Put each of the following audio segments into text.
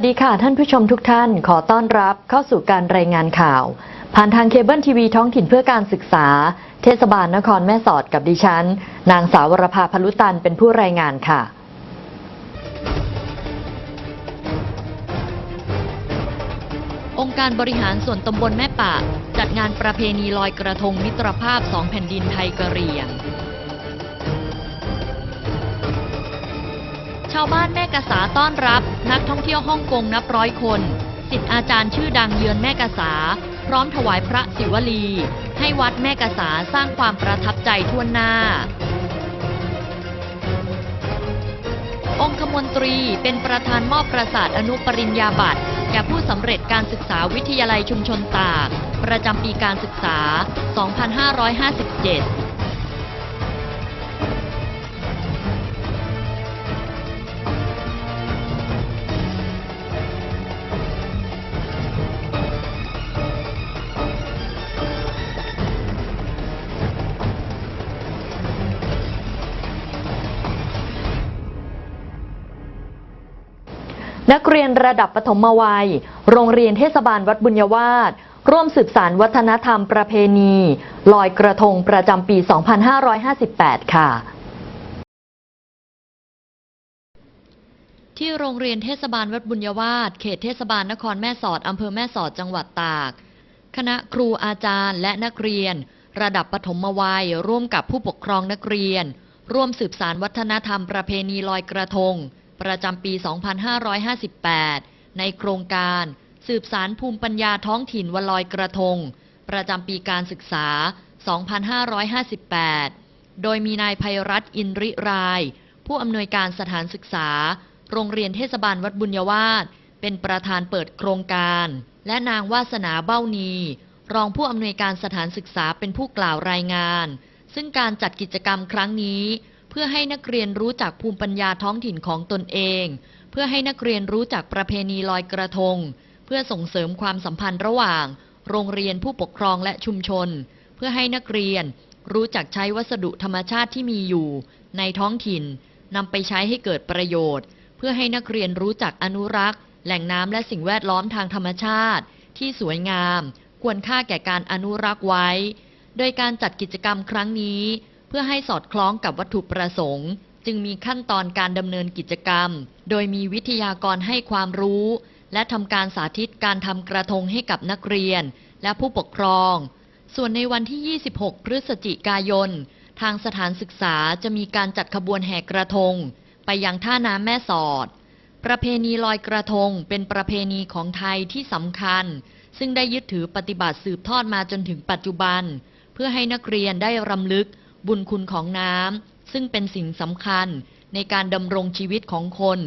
วัสดีค่ะท่านผู้ชมทุกท่านขอต้อนรับเข้าสู่การรายงานข่าว ผ่านทางเคเบิลทีวีท้องถิ่นเพื่อการศึกษา เทศบาลนครแม่สอดกับดิฉัน นางสาววรภาพลุตันเป็นผู้รายงานค่ะองค์การบริหารส่วนตำบลแม่ปะ จัดงานประเพณีลอยกระทงมิตรภาพสองแผ่นดินไทยกะเหรี่ยงาวบ้านแม่กะสาต้อนรับ นักท่องเที่ยวฮ่องกงนับร้อยคนสิทธิอาจารย์ชื่อดังเยือนแม่กะสา พร้อมถวายพระศิวลี ให้วัดแม่กะสาสร้างความประทับใจทั่วหน้า องคมนตรีเป็นประธานมอบประสาทอนุปริญญาบัตรแก่ผู้สำเร็จการศึกษาวิทยาลัยชุมชนตาก ประจำปีการศึกษา 2557 นักเรียนระดับปฐมวัย โรงเรียนเทศบาลวัดบุญยวาสร่วมสืบสารวัฒนธรรมประเพณี ลอยกระทงประจำปี 2558 ค่ะ ที่โรงเรียนเทศบาลวัดบุญยวาสเขตเทศบาลนครแม่สอดอำเภอแม่สอดจังหวัดตาก คณะครูอาจารย์และนักเรียน ระดับปฐมวัยร่วมกับผู้ปกครองนักเรียน ร่วมสืบสารวัฒนธรรมประเพณีลอยกระทง ประจำปี 2558 ในโครงการ สืบสารภูมิปัญญาท้องถิ่นวันลอยกระทง ประจำปีการศึกษา 2558 โดยมีนายภัยรัตน์อินริราย ผู้อำนวยการสถานศึกษา โรงเรียนเทศบาลวัดบุญยวาสเป็นประธานเปิดโครงการ และนางวาสนาเบ้านี รองผู้อำนวยการสถานศึกษาเป็นผู้กล่าวรายงาน ซึ่งการจัดกิจกรรมครั้งนี้ เพื่อให้นักเรียนรู้จักภูมิปัญญาท้องถิ่นของตนเอง เพื่อให้นักเรียนรู้จักประเพณีลอยกระทง เพื่อส่งเสริมความสัมพันธ์ระหว่าง โรงเรียนผู้ปกครองและชุมชน เพื่อให้นักเรียนรู้จักใช้วัสดุธรรมชาติที่มีอยู่ ในท้องถิ่นนำไปใช้ให้เกิดประโยชน์ เพื่อให้นักเรียนรู้จักอนุรักษ์ แหล่งน้ำและสิ่งแวดล้อมทางธรรมชาติ ที่สวยงาม ควรค่าแก่การอนุรักษ์ไว้ โดยการจัดกิจกรรมครั้งนี้ เพื่อให้สอดคล้องกับวัตถุประสงค์ จึงมีขั้นตอนการดำเนินกิจกรรม โดยมีวิทยากรให้ความรู้ และทำการสาธิตการทำกระทงให้กับนักเรียน และผู้ปกครอง ส่วนในวันที่ 26 พฤศจิกายน ทางสถานศึกษาจะมีการจัดขบวนแห่กระทง ไปยังท่าน้ำแม่สอด ประเพณีลอยกระทงเป็นประเพณีของไทยที่สำคัญ ซึ่งได้ยึดถือปฏิบัติสืบทอดมาจนถึงปัจจุบัน เพื่อให้นักเรียนได้รำลึก บุญคุณของน้ำซึ่งเป็นสิ่งสำคัญในการดำรงชีวิตของคน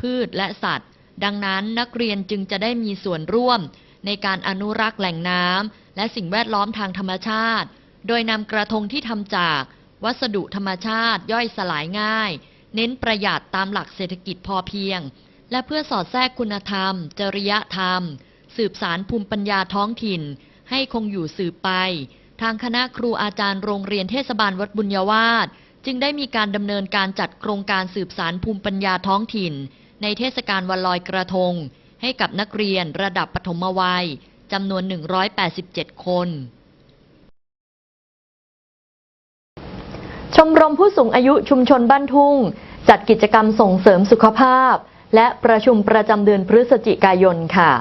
พืชและสัตว์ ดังนั้นนักเรียนจึงจะได้มีส่วนร่วม ในการอนุรักษ์แหล่งน้ำและสิ่งแวดล้อมทางธรรมชาติ โดยนำกระทงที่ทำจาก วัสดุธรรมชาติย่อยสลายง่าย เน้นประหยัดตามหลักเศรษฐกิจพอเพียง และเพื่อสอดแทรกคุณธรรม จริยธรรม สืบสารภูมิปัญญาท้องถิ่น ให้คงอยู่สืบไป ทางคณะครูอาจารย์โรงเรียนเทศบาลวัดบุญยวาสจึงได้มีการดำเนินการจัดโครงการสืบสารภูมิปัญญาท้องถิ่น ในเทศกาลวันลอยกระทง ให้กับนักเรียนระดับปฐมวัยจำนวน 187 คนชมรมผู้สูงอายุชุมชนบ้านทุ่ง จัดกิจกรรมส่งเสริมสุขภาพ และประชุมประจำเดือนพฤศจิกายนค่ะ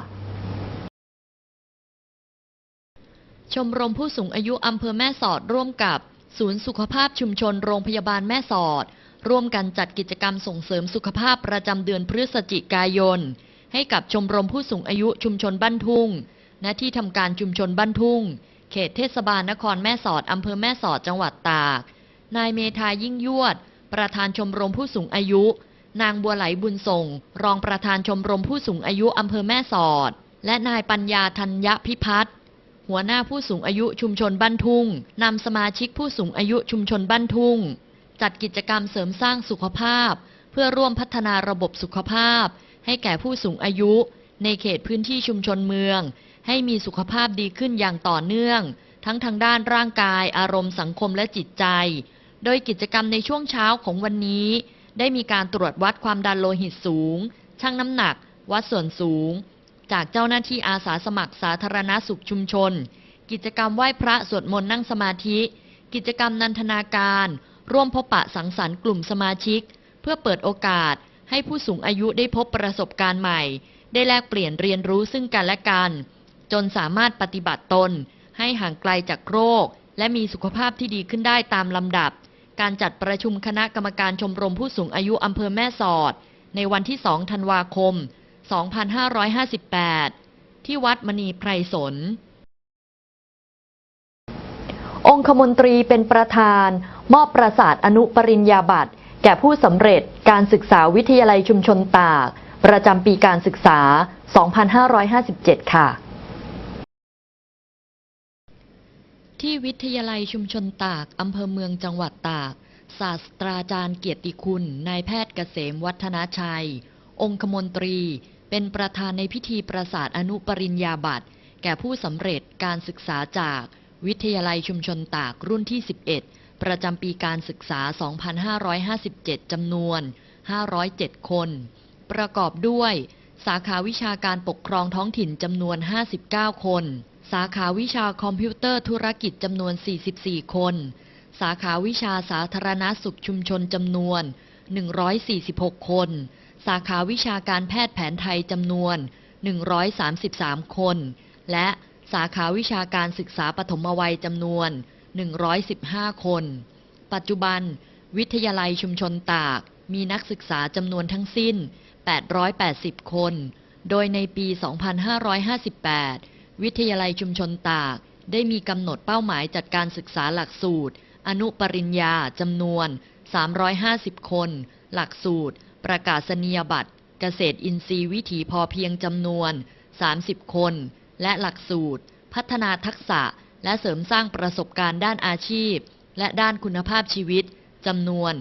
ชมรมผู้สูงอายุอำเภอแม่สอดร่วมกับศูนย์สุขภาพชุมชนโรงพยาบาลแม่สอด ร่วมกันจัดกิจกรรมส่งเสริมสุขภาพประจำเดือนพฤศจิกายน ให้กับชมรมผู้สูงอายุชุมชนบ้านทุ่ง ณ ที่ทำการชุมชนบ้านทุ่ง เขตเทศบาลนครแม่สอดอำเภอแม่สอดจังหวัดตาก นายเมธายิ่งยวด ประธานชมรมผู้สูงอายุ นางบัวไหลบุญส่ง รองประธานชมรมผู้สูงอายุอำเภอแม่สอด และนายปัญญาธัญพิพัฒน์ หัวหน้าผู้สูงอายุชุมชนบ้านทุ่งนำสมาชิกผู้สูงอายุชุมชนบ้านทุ่ง จัดกิจกรรมเสริมสร้างสุขภาพ เพื่อร่วมพัฒนาระบบสุขภาพ ให้แก่ผู้สูงอายุ ในเขตพื้นที่ชุมชนเมือง ให้มีสุขภาพดีขึ้นอย่างต่อเนื่อง ทั้งทางด้านร่างกาย อารมณ์สังคมและจิตใจ โดยกิจกรรมในช่วงเช้าของวันนี้ ได้มีการตรวจวัดความดันโลหิตสูง ชั่งน้ำหนัก วัดส่วนสูง จากเจ้าหน้าที่อาสาสมัครสาธารณสุขชุมชน กิจกรรมไหว้พระสวดมนต์นั่งสมาธิ กิจกรรมนันทนาการ ร่วมพบปะสังสรรค์กลุ่มสมาชิก เพื่อเปิดโอกาสให้ผู้สูงอายุได้พบประสบการณ์ใหม่ ได้แลกเปลี่ยนเรียนรู้ซึ่งกันและกัน จนสามารถปฏิบัติตน ให้ห่างไกลจากโรค และมีสุขภาพที่ดีขึ้นได้ตามลำดับ การจัดประชุมคณะกรรมการชมรมผู้สูงอายุอำเภอแม่สอด ในวันที่ 2 ธันวาคม 2558 ที่วัดมณีไพรสน องคมนตรีเป็นประธาน มอบประสาทอนุปริญญาบัตร แก่ผู้สำเร็จการศึกษาวิทยาลัยชุมชนตาก ประจำปีการศึกษา 2557 ค่ะที่วิทยาลัยชุมชนตาก อำเภอเมืองจังหวัดตาก ศาสตราจารย์เกียรติคุณ นายแพทย์เกษมวัฒนาชัย องคมนตรี เป็นประธานในพิธีประสาทอนุปริญญาบัตรแก่ผู้สำเร็จการศึกษาจาก วิทยาลัยชุมชนตากรุ่นที่ 11 ประจำปีการศึกษา 2557 จำนวน 507 คน ประกอบด้วย สาขาวิชาการปกครองท้องถิ่นจำนวน 59 คน สาขาวิชาคอมพิวเตอร์ธุรกิจจำนวน 44 คน สาขาวิชาสาธารณสุขชุมชนจำนวน 146 คน สาขาวิชาการแพทย์แผนไทยจำนวน 133 คน และสาขาวิชาการศึกษาปฐมวัยจำนวน 115 คน ปัจจุบัน วิทยาลัยชุมชนตาก มีนักศึกษาจำนวนทั้งสิ้น 880 คน โดยในปี 2558 วิทยาลัยชุมชนตาก ได้มีกำหนดเป้าหมายจัดการศึกษาหลักสูตร อนุปริญญาจำนวน 350 คน หลักสูตร ประกาศนียบัตร เกษตรอินทรีย์วิถีพอเพียงจำนวน 30 คน และหลักสูตร พัฒนาทักษะและเสริมสร้างประสบการณ์ด้านอาชีพ และด้านคุณภาพชีวิตจำนวน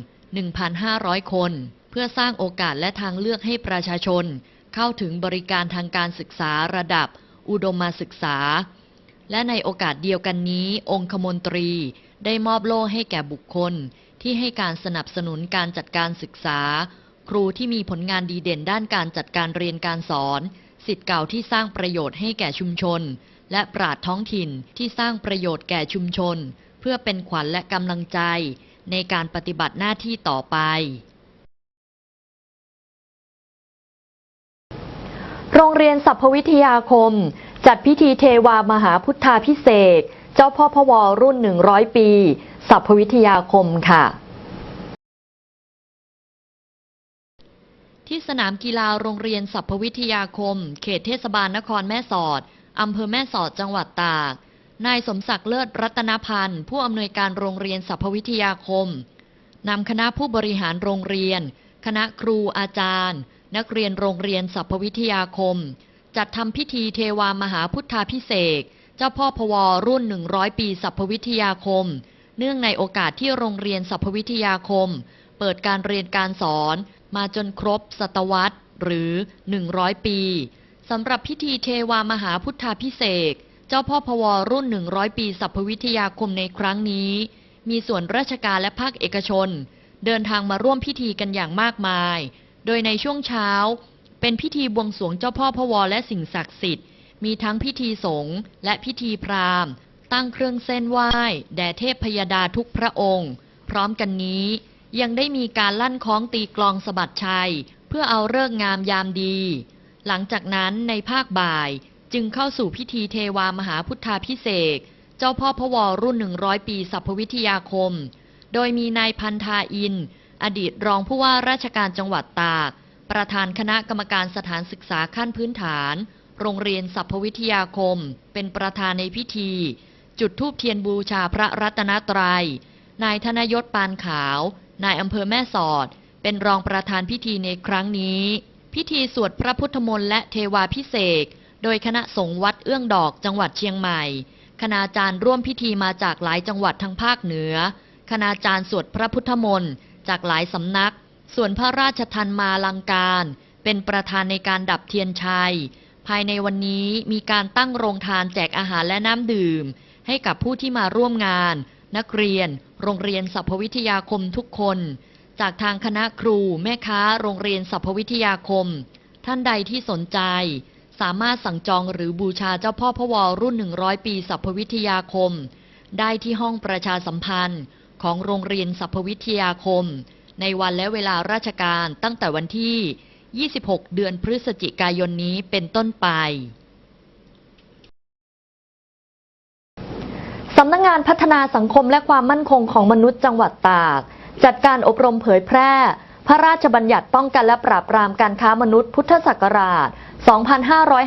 1,500 คน เพื่อสร้างโอกาสและทางเลือกให้ประชาชน เข้าถึงบริการทางการศึกษาระดับ อุดมศึกษา และในโอกาสเดียวกันนี้ องคมนตรีได้มอบโล่ให้แก่บุคคลที่ให้การสนับสนุนการจัดการศึกษา ครูที่มีผลงานดีเด่นด้านการจัดการเรียนการสอน สิทธิ์เก่าที่สร้างประโยชน์ให้แก่ชุมชน และปราดท้องถิ่นที่สร้างประโยชน์แก่ชุมชน เพื่อเป็นขวัญและกำลังใจ ในการปฏิบัติหน้าที่ต่อไปโรงเรียนสัพพวิทยาคม จัดพิธีเทวามหาพุทธาพิเศษ เจ้าพ่อพวรุ่น 100 ปีสัพพวิทยาคมค่ะ ที่สนามกีฬาโรงเรียนสัพพวิทยาคม เขตเทศบาลนครแม่สอด อำเภอแม่สอดจังหวัดตาก นายสมศักดิ์เลิศรัตนพันธ์ ผู้อำนวยการโรงเรียนสัพพวิทยาคมนำคณะผู้บริหารโรงเรียน คณะครูอาจารย์ นักเรียนโรงเรียนสัพพวิทยาคม จัดทำพิธีเทวามหาพุทธาพิเศษเจ้าพ่อพวรุ่น 100 ปีสัพพวิทยาคม เนื่องในโอกาสที่โรงเรียนสัพพวิทยาคม เปิดการเรียนการสอน มาจนครบศตวรรษหรือ 100 ปีสำหรับพิธีเทวามหาพุทธาพิเศษเจ้าพ่อพวรุ่น 100 ปีสัพพวิทยาคมในครั้งนี้ มีส่วนราชการและภาคเอกชน เดินทางมาร่วมพิธีกันอย่างมากมาย โดยในช่วงเช้า เป็นพิธีบวงสรวงเจ้าพ่อพวและสิ่งศักดิ์สิทธิ์ มีทั้งพิธีสงฆ์และพิธีพราหมณ์ ตั้งเครื่องเส้นไหว้ แด่เทพพยดาทุกพระองค์ พร้อมกันนี้ ยังได้มีการลั่นคล้องตีกลองสะบัดชัย เพื่อเอาเลิกงามยามดี หลังจากนั้นในภาคบ่ายจึงเข้าสู่พิธีเทวามหาพุทธาพิเศษเจ้าพ่อพวรุ่น 100 ปีสัพพวิทยาคม โดยมีนายพันธาอิน อดีตรองผู้ว่าราชการจังหวัดตาก ประธานคณะกรรมการสถานศึกษาขั้นพื้นฐาน โรงเรียนสัพพวิทยาคม เป็นประธานในพิธี จุดธูปเทียนบูชาพระรัตนตรยัย นายธนยศปานขาว นายอำเภอแม่สอด เป็นรองประธานพิธีในครั้งนี้ พิธีสวดพระพุทธมนต์และเทวาพิเศษโดยคณะสงฆ์วัดเอื้องดอกจังหวัดเชียงใหม่ คณาจารย์ร่วมพิธีมาจากหลายจังหวัดทางภาคเหนือ คณาจารย์สวดพระพุทธมนต์จากหลายสำนัก ส่วนพระราชทันมาลังการ เป็นประธานในการดับเทียนชัย ภายในวันนี้มีการตั้งโรงทานแจกอาหารและน้ำดื่ม ให้กับผู้ที่มาร่วมงาน นักเรียน โรงเรียนสัพพวิทยาคมทุกคน จากทางคณะครูแม่ค้า โรงเรียนสัพพวิทยาคม ท่านใดที่สนใจ สามารถสั่งจองหรือบูชาเจ้าพ่อพวอรุ่น 100 ปีสัพพวิทยาคม ได้ที่ห้องประชาสัมพันธ์ของโรงเรียนสัพพวิทยาคม ในวันและเวลาราชการตั้งแต่วันที่ 26 เดือนพฤศจิกายนนี้เป็นต้นไป สำนักงงานพัฒนาสังคมและความมั่นคงของมนุษย์จังหวัดตาก จัดการอบรมเผยแพร่ พระราชบัญญัติป้องกันและปราบปรามการค้ามนุษย์พุทธศักราช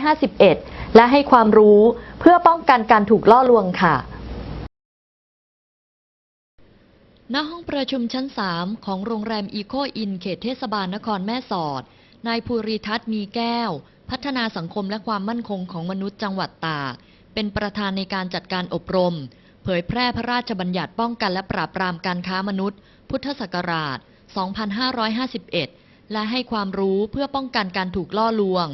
2551 และให้ความรู้เพื่อป้องกันการถูกล่อลวงค่ะณห้องประชุมชั้น 3 ของโรงแรมอีโคอินเขตเทศบาลนครแม่สอด นายภูริทัศน์มีแก้ว พัฒนาสังคมและความมั่นคงของมนุษย์จังหวัดตาก เป็นประธานในการจัดการอบรม เผยแพร่พระราชบัญญัติป้องกันและปราบปรามการค้ามนุษย์ พุทธศักราช 2551 และให้ความรู้เพื่อป้องกันการถูกล่อลวง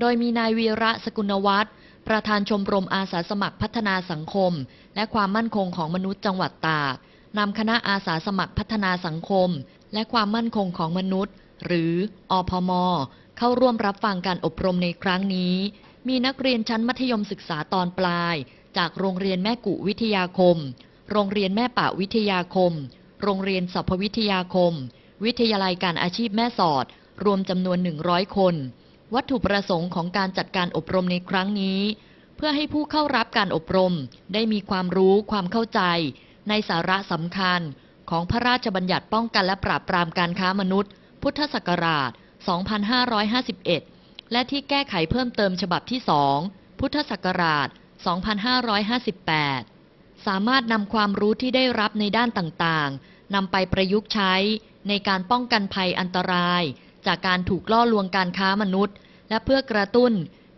โดยมีนายวีระสกุลวัฒน์ประธานชมรมอาสาสมัครพัฒนาสังคม และความมั่นคงของมนุษย์จังหวัดตากนำคณะอาสาสมัครพัฒนาสังคม และความมั่นคงของมนุษย์ หรืออพม เข้าร่วมรับฟังการอบรมในครั้งนี้ มีนักเรียนชั้นมัธยมศึกษาตอนปลาย จากโรงเรียนแม่กุวิทยาคม โรงเรียนแม่ป่าวิทยาคม โรงเรียนสัพพวิทยาคม วิทยาลัยการอาชีพแม่สอด รวมจำนวน 100 คน วัตถุประสงค์ของการจัดการอบรมในครั้งนี้ เพื่อให้ผู้เข้ารับการอบรม ได้มีความรู้ความเข้าใจ ในสาระสำคัญ ของพระราชบัญญัติป้องกันและปราบปรามการค้ามนุษย์ พุทธศักราช 2551 และที่แก้ไขเพิ่มเติมฉบับที่ 2 พุทธศักราช 2558 สามารถนำความรู้ที่ได้รับในด้านต่างๆนำไปประยุกต์ใช้ในการป้องกันภัยอันตราย จากการถูกล่อลวงการค้ามนุษย์ และเพื่อกระตุ้น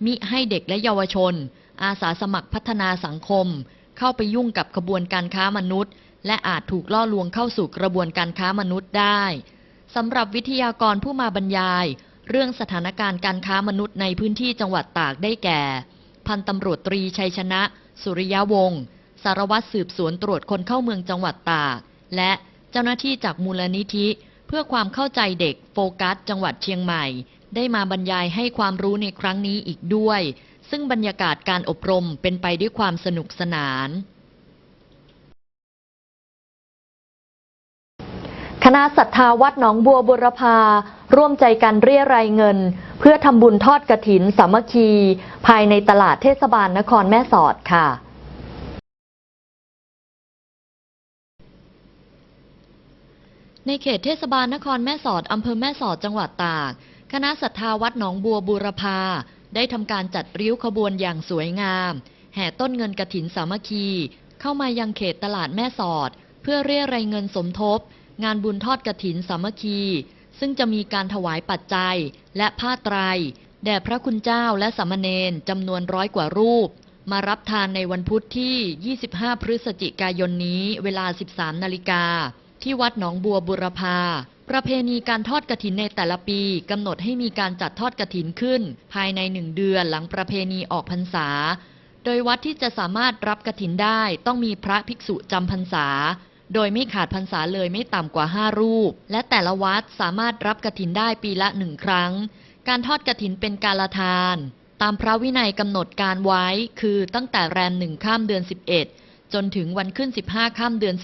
มิให้เด็กและเยาวชน อาสาสมัครพัฒนาสังคม เข้าไปยุ่งกับขบวนการค้ามนุษย์ และอาจถูกล่อลวงเข้าสู่กระบวนการค้ามนุษย์ได้สำหรับวิทยากรผู้มาบรรยาย เรื่องสถานการณ์การค้ามนุษย์ในพื้นที่จังหวัดตากได้แก่ พันตำรวจตรีชัยชนะ สุริยวงศ์สารวัตรสืบสวนตรวจคนเข้าเมืองจังหวัดตาก และเจ้าหน้าที่จากมูลนิธิ เพื่อความเข้าใจเด็กโฟกัส จังหวัดเชียงใหม่ ได้มาบรรยายให้ความรู้ในครั้งนี้อีกด้วย ซึ่งบรรยากาศการอบรมเป็นไปด้วยความสนุกสนาน คณะศรัทธาวัดหนองบัวบุรพา ร่วมใจกันเรียรายเงิน เพื่อทำบุญทอดกระถินสามัคคี ภายในตลาดเทศบาลนครแม่สอดค่ะ ในเขตเทศบาลนครแม่สอดอำเภอแม่สอดจังหวัดตาก คณะศรัทธาวัดหนองบัวบูรพา ได้ทำการจัดริ้วขบวนอย่างสวยงาม แห่ต้นเงินกระถินสามัคคี เข้ามายังเขตตลาดแม่สอด เพื่อเรียรายเงินสมทบ งานบุญทอดกระถินสามัคคี ซึ่งจะมีการถวายปัจจัย และผ้าไตร แด่พระคุณเจ้าและสามเณรจำนวนร้อยกว่ารูป มารับทานในวันพุธที่ 25 พฤศจิกายนนี้เวลา 13 นาฬิกา ที่วัดหนองบัวบุรพาประเพณีการทอดกระถินในแต่ละปีกำหนดให้มีการจัดทอดกระถินขึ้น ภายในหนึ่งเดือนหลังประเพณีออกพรรษา โดยวัดที่จะสามารถรับกระถินได้ต้องมีพระภิกษุจำพรรษา โดยไม่ขาดพรรษาเลยไม่ต่ำกว่า 5 รูป และแต่ละวัดสามารถรับกระถินได้ปีละหนึ่งครั้ง การทอดกระถินเป็นการละทาน ตามพระวินัยกำหนดการไว้คือตั้งแต่แรมหนึ่งข้ามเดือน 11 จนถึงวันขึ้น 15 ข้ามเดือน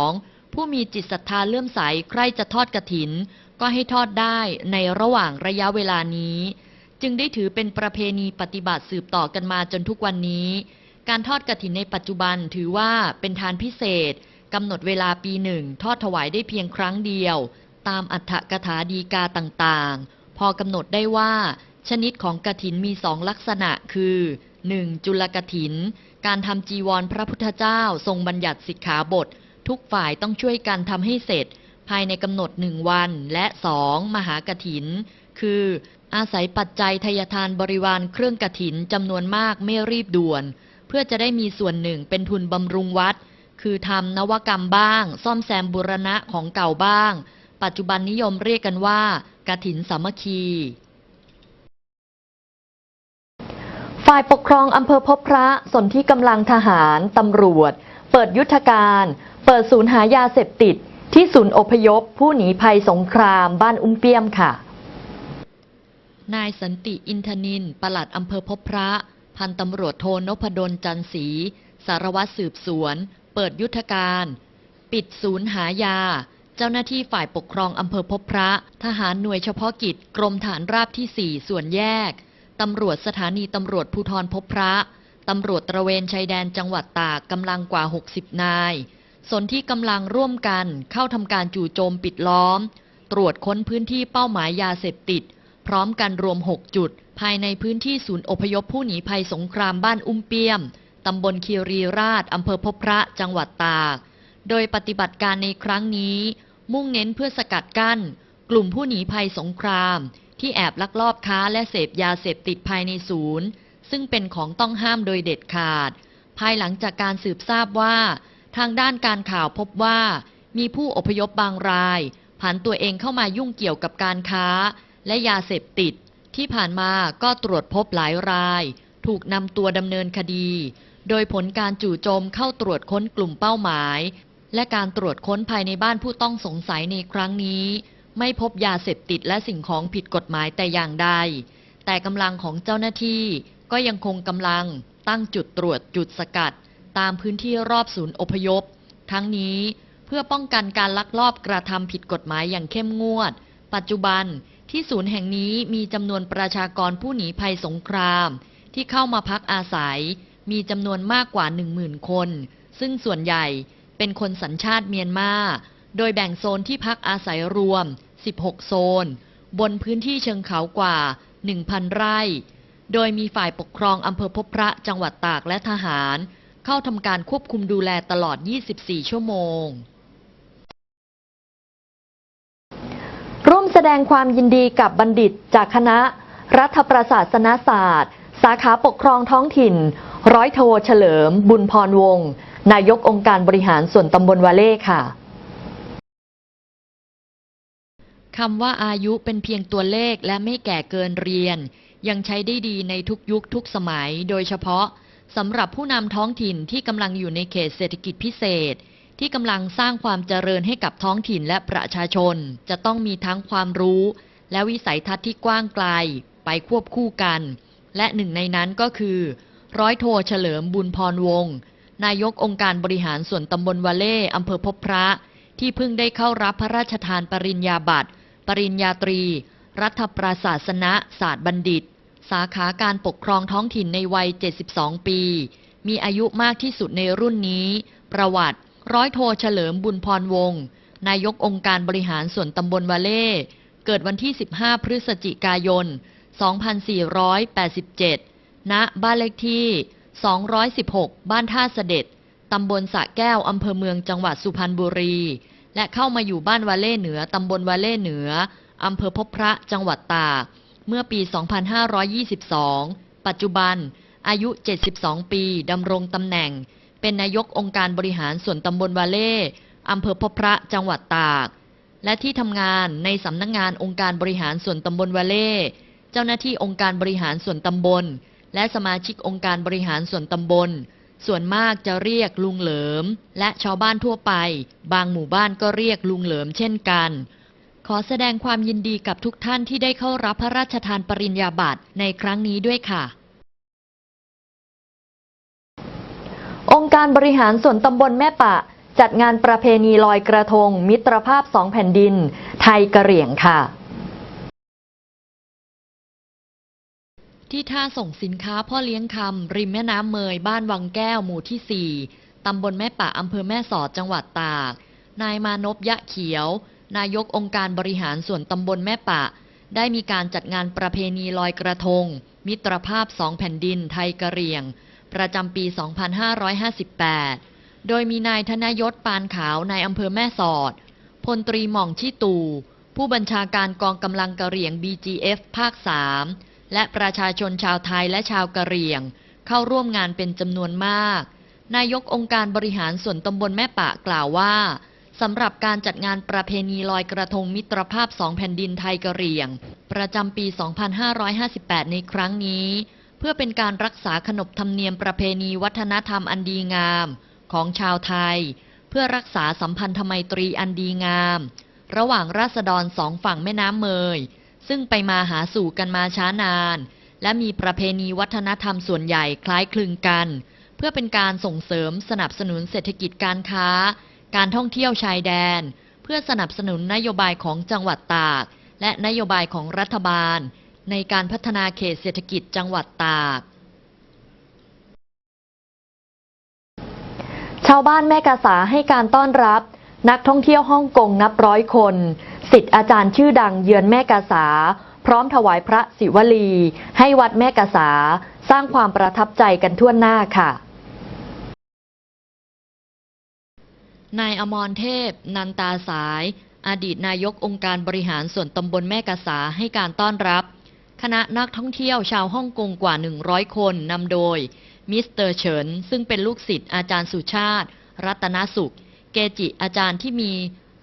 12 ผู้มีจิตศรัทธาเลื่อมใสใครจะทอดกระถิน ก็ให้ทอดได้ในระหว่างระยะเวลานี้ จึงได้ถือเป็นประเพณีปฏิบัติสืบต่อกันมาจนทุกวันนี้ การทอดกระถินในปัจจุบันถือว่าเป็นทานพิเศษ กำหนดเวลาปีหนึ่งทอดถวายได้เพียงครั้งเดียว ตามอัฏฐกถาดีกาต่างๆ พอกำหนดได้ว่า ชนิดของกระถินมีสองลักษณะคือ 1. จุลกถิน การทำจีวรพระพุทธเจ้าทรงบัญญัติสิกขาบท ทุกฝ่ายต้องช่วยกันทำให้เสร็จ ภายในกำหนดหนึ่งวัน และสองมหากถิน คืออาศัยปัจจัยทยทานบริวารเครื่องกถินจำนวนมากไม่รีบด่วน เพื่อจะได้มีส่วนหนึ่งเป็นทุนบำรุงวัด คือทำนวกรรมบ้าง ซ่อมแซมบุรณะของเก่าบ้าง ปัจจุบันนิยมเรียกกันว่ากถินสามัคคีฝ่ายปกครองอำเภอพบพระสนที่กำลังทหาร ตำรวจ เปิดยุทธการ เปิดศูนย์หายาเสพติด ที่ศูนย์อพยพ ผู้หนีภัยสงคราม บ้านอุ้มเปี้ยมค่ะ นายสันติอินทนินปลัดอำเภอพบพระ พันตำรวจโทนพดลจันศรีสารวัตรสืบสวน เปิดยุทธการ ปิดศูนย์หายา เจ้าหน้าที่ฝ่ายปกครองอำเภอพบพระ ทหารหน่วยเฉพาะกิจ กรมฐานราบที่ 4 ส่วนแยก ตำรวจสถานีตำรวจภูธรพบพระ ตำรวจตระเวนชายแดนจังหวัดตากกำลังกว่า 60 นาย สนที่กำลังร่วมกันเข้าทำการจู่โจมปิดล้อม ตรวจค้นพื้นที่เป้าหมายยาเสพติด พร้อมกันรวม 6 จุด ภายในพื้นที่ศูนย์อพยพผู้หนีภัยสงครามบ้านอุ้มเปียม ตำบลคีรีราชอำเภอพบพระจังหวัดตาก โดยปฏิบัติการในครั้งนี้ มุ่งเน้นเพื่อสกัดกั้น กลุ่มผู้หนีภัยสงคราม ที่แอบลักลอบค้าและเสพยาเสพติดภายในศูนย์ ซึ่งเป็นของต้องห้ามโดยเด็ดขาด ภายหลังจากการสืบทราบว่า ทางด้านการข่าวพบว่า มีผู้อพยพบางรายผันตัวเองเข้ามายุ่งเกี่ยวกับการค้า และยาเสพติด ที่ผ่านมาก็ตรวจพบหลายราย ถูกนำตัวดำเนินคดี โดยผลการจู่โจมเข้าตรวจค้นกลุ่มเป้าหมาย และการตรวจค้นภายในบ้านผู้ต้องสงสัยในครั้งนี้ ไม่พบยาเสพติดและสิ่งของผิดกฎหมายแต่อย่างใด แต่กำลังของเจ้าหน้าที่ก็ยังคงกำลังตั้งจุดตรวจจุดสกัด ตามพื้นที่รอบศูนย์อพยพ ทั้งนี้เพื่อป้องกันการลักลอบกระทำผิดกฎหมายอย่างเข้มงวด ปัจจุบันที่ศูนย์แห่งนี้มีจำนวนประชากรผู้หนีภัยสงคราม ที่เข้ามาพักอาศัย มีจำนวนมากกว่า 10,000 คน ซึ่งส่วนใหญ่เป็นคนสัญชาติเมียนมา โดยแบ่งโซนที่พักอาศัยรวม 16 โซน บนพื้นที่เชิงเขากว่า 1,000 ไร่ โดยมีฝ่ายปกครองอำเภอพบพระจังหวัดตากและทหาร เข้าทำการควบคุมดูแลตลอด 24 ชั่วโมงร่วมแสดงความยินดีกับบัณฑิตจากคณะ รัฐประศาสนศาสตร์ สาขาปกครองท้องถิ่น ร้อยโทเฉลิม บุญพรวงศ์นายกองค์การบริหารส่วนตำบลวาเล่ค่ะคำว่าอายุเป็นเพียงตัวเลขและไม่แก่เกินเรียน ยังใช้ได้ดีในทุกยุคทุกสมัย โดยเฉพาะสำหรับผู้นำท้องถิ่นที่กำลังอยู่ในเขตเศรษฐกิจพิเศษ ที่กำลังสร้างความเจริญให้กับท้องถิ่นและประชาชน จะต้องมีทั้งความรู้ และวิสัยทัศน์ที่กว้างไกล ไปควบคู่กัน และหนึ่งในนั้นก็คือ ร้อยโทเฉลิมบุญพรวงศ์นายกองค์การบริหารส่วนตำบลวาเล่อำเภอพบพระ ที่เพิ่งได้เข้ารับพระราชทานปริญญาบัตร ปริญญาตรี รัฐประศาสนศาสตร์บัณฑิต สาขาการปกครองท้องถิ่นในวัย 72 ปี มีอายุมากที่สุดในรุ่นนี้ ประวัติร้อยโทเฉลิมบุญพรวงศ์นายกองค์การบริหารส่วนตำบลวาเล่ เกิดวันที่ 15 พฤศจิกายน 2487 ณบ้านเลขที่ 216 บ้านท่าเสด็จ ตำบลสะแก้ว อำเภอเมืองจังหวัดสุพรรณบุรี และเข้ามาอยู่บ้านวาเล่เหนือ ตำบลวาเล่เหนือ อำเภอพบพระ จังหวัดตาก เมื่อปี 2522 ปัจจุบัน อายุ 72 ปี ดำรงตำแหน่ง เป็นนายกองค์การบริหารส่วนตำบลวาเล่อำเภอพบพระ จังหวัดตาก และที่ทำงานในสำนักงงานองค์การบริหารส่วนตำบลวาเล่ เจ้าหน้าที่องค์การบริหารส่วนตำบล และสมาชิกองค์การบริหารส่วนตำบล ส่วนมากจะเรียกลุงเหลิม และชาวบ้านทั่วไป บางหมู่บ้านก็เรียกลุงเหลิมเช่นกัน ขอแสดงความยินดีกับทุกท่านที่ได้เข้ารับพระราชทานปริญญาบัตรในครั้งนี้ด้วยค่ะองค์การบริหารส่วนตำบลแม่ปะ จัดงานประเพณีลอยกระทง มิตรภาพสองแผ่นดิน ไทยกระเหรี่ยงค่ะ ที่ท่าส่งสินค้าพ่อเลี้ยงคำริมแม่น้ำเมยบ้านวังแก้วหมู่ที่ 4 ตำบลแม่ปะอำเภอแม่สอดจังหวัดตาก นายมานพยะเขียว นายกองค์การบริหารส่วนตำบลแม่ปะได้มีการจัดงานประเพณีลอยกระทง มิตรภาพสองแผ่นดินไทยกะเหรี่ยง ประจำปี 2558 โดยมีนายธนยศปานขาวนายอำเภอแม่สอด พลตรีหม่องชิตู ผู้บัญชาการกองกำลังกะเหรี่ยง BGF ภาค 3 และประชาชนชาวไทยและชาวกะเหรี่ยง เข้าร่วมงานเป็นจำนวนมาก นายกองค์การบริหารส่วนตำบลแม่ปะกล่าวว่าสำหรับการจัดงานประเพณีลอยกระทงมิตรภาพสองแผ่นดินไทยกะเหรี่ยง ประจำปี 2558 ในครั้งนี้ เพื่อเป็นการรักษาขนบธรรมเนียมประเพณีวัฒนธรรมอันดีงามของชาวไทย เพื่อรักษาสัมพันธไมตรีอันดีงาม ระหว่างราษฎรสองฝั่งแม่น้ำเมย ซึ่งไปมาหาสู่กันมาช้านาน และมีประเพณีวัฒนธรรมส่วนใหญ่คล้ายคลึงกัน เพื่อเป็นการส่งเสริมสนับสนุนเศรษฐกิจการค้า การท่องเที่ยวชายแดน เพื่อสนับสนุนนโยบายของจังหวัดตาก และนโยบายของรัฐบาล ในการพัฒนาเขตเศรษฐกิจจังหวัดตากชาวบ้านแม่กาสาให้การต้อนรับ นักท่องเที่ยวฮ่องกงนับร้อยคน สิทธิ์อาจารย์ชื่อดังเยือนแม่กาสา พร้อมถวายพระศิวลี ให้วัดแม่กาสา สร้างความประทับใจกันทั่วหน้าค่ะนายอมรเทพ นันตาสาย อดีตนายกองค์การบริหารส่วนตำบลแม่กาสาให้การต้อนรับ คณะนักท่องเที่ยวชาวฮ่องกงกว่า 100 คนนำโดย มิสเตอร์เฉิน ซึ่งเป็นลูกศิษย์อาจารย์สุชาติ รัตนสุข เกจิอาจารย์ที่มี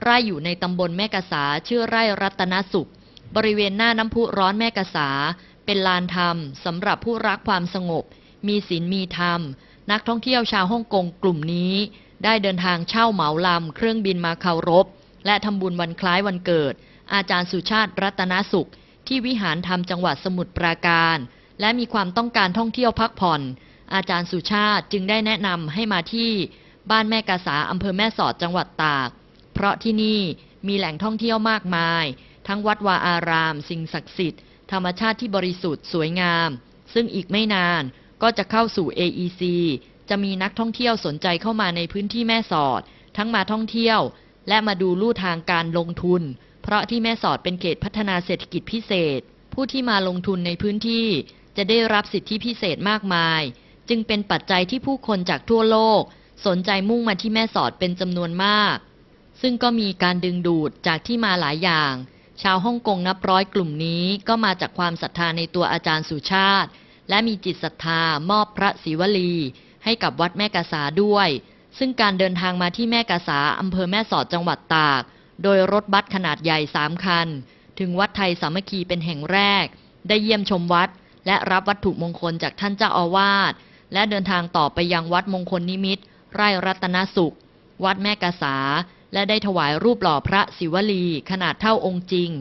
ไร่อยู่ในตำบลแม่กาสาชื่อไร่รัตนสุข บริเวณหน้าน้ำพุร้อนแม่กาสาเป็นลานธรรมสำหรับผู้รักความสงบ มีศีลมีธรรม นักท่องเที่ยวชาวฮ่องกงกลุ่มนี้ ได้เดินทางเช่าเหมาลำเครื่องบินมาเคารพ และทำบุญวันคล้ายวันเกิด อาจารย์สุชาติรัตนสุข ที่วิหารธรรมจังหวัดสมุทรปราการ และมีความต้องการท่องเที่ยวพักผ่อน อาจารย์สุชาติจึงได้แนะนำให้มาที่บ้านแม่กาสาอำเภอแม่สอดจังหวัดตาก เพราะที่นี่มีแหล่งท่องเที่ยวมากมาย ทั้งวัดวาอาราม สิ่งศักดิ์สิทธิ์ ธรรมชาติที่บริสุทธิ์สวยงาม ซึ่งอีกไม่นานก็จะเข้าสู่ AEC จะมีนักท่องเที่ยวสนใจเข้ามาในพื้นที่แม่สอด ทั้งมาท่องเที่ยว และมาดูลู่ทางการลงทุน เพราะที่แม่สอดเป็นเขตพัฒนาเศรษฐกิจพิเศษ ผู้ที่มาลงทุนในพื้นที่ จะได้รับสิทธิพิเศษมากมาย จึงเป็นปัจจัยที่ผู้คนจากทั่วโลก สนใจมุ่งมาที่แม่สอดเป็นจำนวนมาก ซึ่งก็มีการดึงดูดจากที่มาหลายอย่าง ชาวฮ่องกงนับร้อยกลุ่มนี้ก็มาจากความศรัทธาในตัวอาจารย์สุชาติ และมีจิตศรัทธามอบพระศิวลี ให้กับวัดแม่กาสาด้วย ซึ่งการเดินทางมาที่แม่กาสาอำเภอแม่สอดจังหวัดตาก โดยรถบัสขนาดใหญ่สามคัน ถึงวัดไทยสามัคคีเป็นแห่งแรก ได้เยี่ยมชมวัด และรับวัตถุมงคลจากท่านเจ้าอาวาสและเดินทางต่อไปยังวัดมงคลนิมิตรไร่รัตนสุข วัดแม่กาสา และได้ถวายรูปหล่อพระศิวลี ขนาดเท่าองค์จริง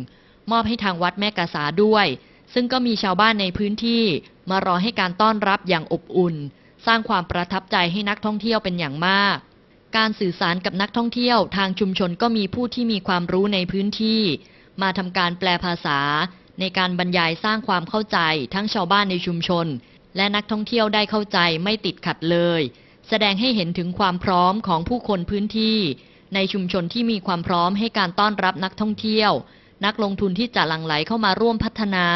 มอบให้ทางวัดแม่กาสาด้วย ซึ่งก็มีชาวบ้านในพื้นที่ มารอให้การต้อนรับอย่างอบอุ่น สร้างความประทับใจให้นักท่องเที่ยวเป็นอย่างมาก การสื่อสารกับนักท่องเที่ยว ทางชุมชนก็มีผู้ที่มีความรู้ในพื้นที่ มาทำการแปลภาษา ในการบรรยายสร้างความเข้าใจ ทั้งชาวบ้านในชุมชน และนักท่องเที่ยวได้เข้าใจไม่ติดขัดเลย แสดงให้เห็นถึงความพร้อมของผู้คนพื้นที่ ในชุมชนที่มีความพร้อมให้การต้อนรับนักท่องเที่ยว นักลงทุนที่จะหลั่งไหลเข้ามาร่วมพัฒนา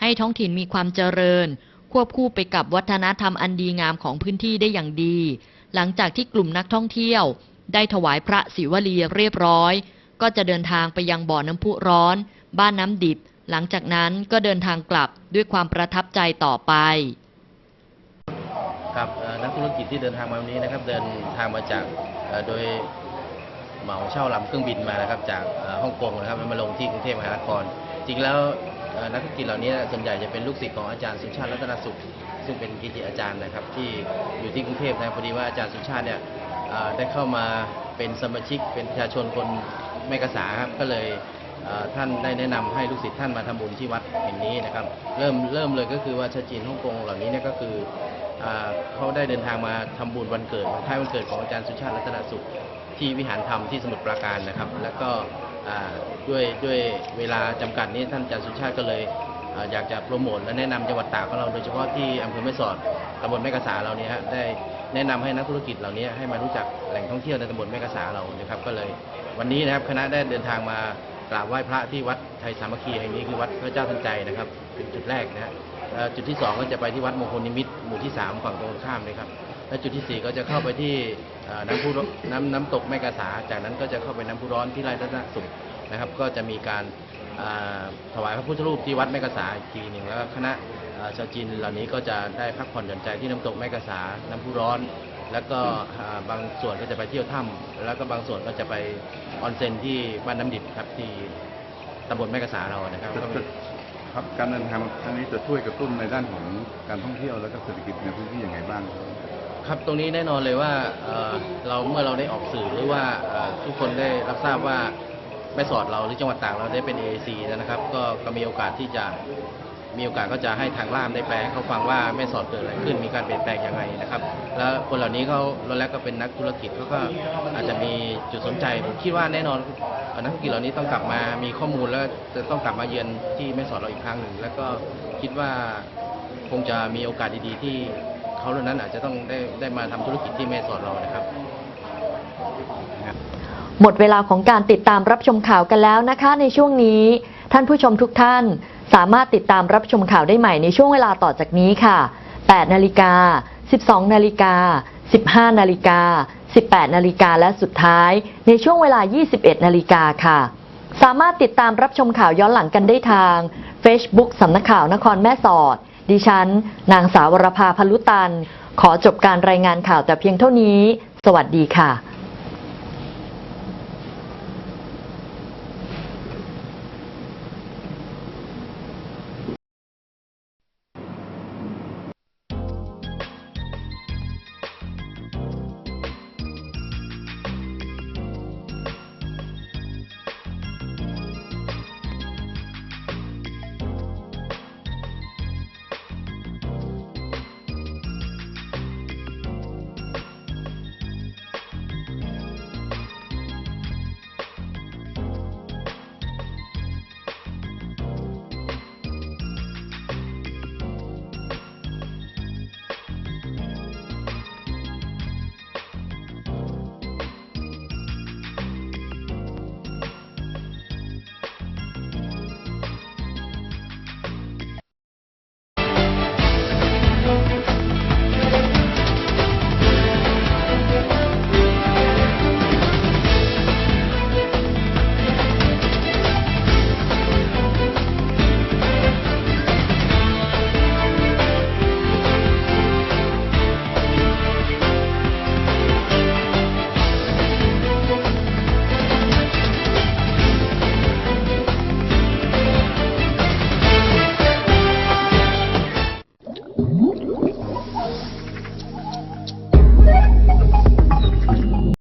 ให้ท้องถิ่นมีความเจริญ ควบคู่ไปกับวัฒนธรรมอันดีงามของพื้นที่ได้อย่างดี หลังจากที่กลุ่มนักท่องเที่ยว ได้ถวายพระศิวลีเรียบร้อย ก็จะเดินทางไปยังบ่อน้ำพุร้อน บ้านน้ำดิบ หลังจากนั้นก็เดินทางกลับด้วยความประทับใจต่อไปครับนักธุรกิจที่เดินทางมาวันนี้นะครับ เดินทางมาจากโดย เหมาเช่าลำเครื่องบินมานะครับจากฮ่องกงนะครับมาลงที่กรุงเทพมหานคร จริงแล้วเอ่อนักธุรกิจเหล่านี้ส่วนใหญ่จะเป็นลูกศิษย์ของอาจารย์สุชาติรัตนสุข ซึ่งเป็นกิจิอาจารย์นะครับ ที่อยู่ที่กรุงเทพนะพอดีว่าอาจารย์สุชาติเนี่ยได้เข้ามาเป็นสมาชิกเป็นประชาชนคนแม่กษาครับก็เลยท่านได้แนะนำให้ลูกศิษย์ท่านมาทำบุญที่วัดแห่งนี้นะครับ เริ่มเริ่มเลยก็คือว่าชาวจีนฮ่องกงเหล่านี้เนี่ยก็คือ เขาได้เดินทางมาทำบุญวันเกิดวันคล้ายวันเกิดของอาจารย์สุชาติรัตนสุข ที่วิหารธรรมที่สมุทรปราการนะครับ แล้วก็ด้วยด้วยเวลาจำกัดนี้ท่านอาจารย์สุชาติก็เลยอยากจะโปรโมทและแนะนำจังหวัดตากของเราโดยเฉพาะที่อำเภอแม่สอดตำบลแม่กษาเราเนี่ยฮะได้แนะนำให้นักธุรกิจเหล่านี้ให้มารู้จักแหล่งท่องเที่ยวในตำบลแม่กษาเรานะครับก็เลยวันนี้นะครับคณะได้เดินทางมากราบไหว้พระที่วัดไทยสามัคคีแห่งนี้คือวัดพระเจ้าทันใจนะครับเป็นจุดแรกนะฮะจุดที่สองก็จะไปที่วัดมงคลนิมิตร มู่ที่สามฝั่งตรงข้ามเลยครับ และจุดที่สี่ก็จะเข้าไปที่น้ำพุน้ำน้ำตกแม่กาสา จากนั้นก็จะเข้าไปน้ำพุร้อนที่ไร่รัตนสุขนะครับ ก็จะมีการถวายพระพุทธรูปที่วัดแม่กาสาอีกทีหนึ่งแล้วคณะชาวจีนเหล่านี้ก็จะได้พักผ่อนหย่อนใจที่น้ำตกแม่กาสา น้ำพุร้อน แล้วก็บางส่วนก็จะไปเที่ยวถ้ำแล้วก็บางส่วนก็จะไปออนเซ็นที่บ้านน้ำดิบครับที่ตำบลแม่กษาเรานะครับ ครับการเดินทางครั้งนี้จะช่วยกระตุ้นในด้านของการท่องเที่ยวและก็เศรษฐกิจในพื้นที่อย่างไรบ้างครับ ครับตรงนี้แน่นอนเลยว่าเอ่อเราเมื่อเราได้ออกสื่อหรือว่าเอ่อทุกคนได้รับทราบว่าแม่สอดเราหรือจังหวัดต่างเราได้เป็น AAC แล้วนะครับ ก็ก็มีโอกาสที่จะ มีโอกาสก็จะให้ทางล่ามได้แปลเขาฟังว่าแม่สอดเกิดอะไรขึ้นมีการเปลี่ยนแปลงยังไงนะครับ แล้วคนเหล่านี้เขาเราแล้วก็เป็นนักธุรกิจเขาก็อาจจะมีจุดสนใจผมคิดว่าแน่นอนนักธุรกิจเหล่านี้ต้องกลับมามีข้อมูลแล้วจะต้องกลับมาเยือนที่แม่สอดเราอีกครั้งหนึ่ง แล้วก็คิดว่าคงจะมีโอกาสดีๆ ที่เขาเหล่านั้นอาจจะต้องได้ได้มาทำธุรกิจที่แม่สอดเรานะครับหมดเวลาของการติดตามรับชมข่าวกันแล้วนะคะ ในช่วงนี้ ท่านผู้ชมทุกท่าน สามารถติดตามรับชมข่าวได้ใหม่ในช่วงเวลาต่อจากนี้ค่ะ 8 นาฬิกา 12 นาฬิกา 15 นาฬิกา 18 นาฬิกาและสุดท้าย ในช่วงเวลา 21 นาฬิกาค่ะ สามารถติดตามรับชมข่าวย้อนหลังกันได้ทาง Facebook สำนักข่าวนครแม่สอด ดิฉัน นางสาวรภาพลุตัน ขอจบการรายงานข่าวแต่เพียงเท่านี้ สวัสดีค่ะ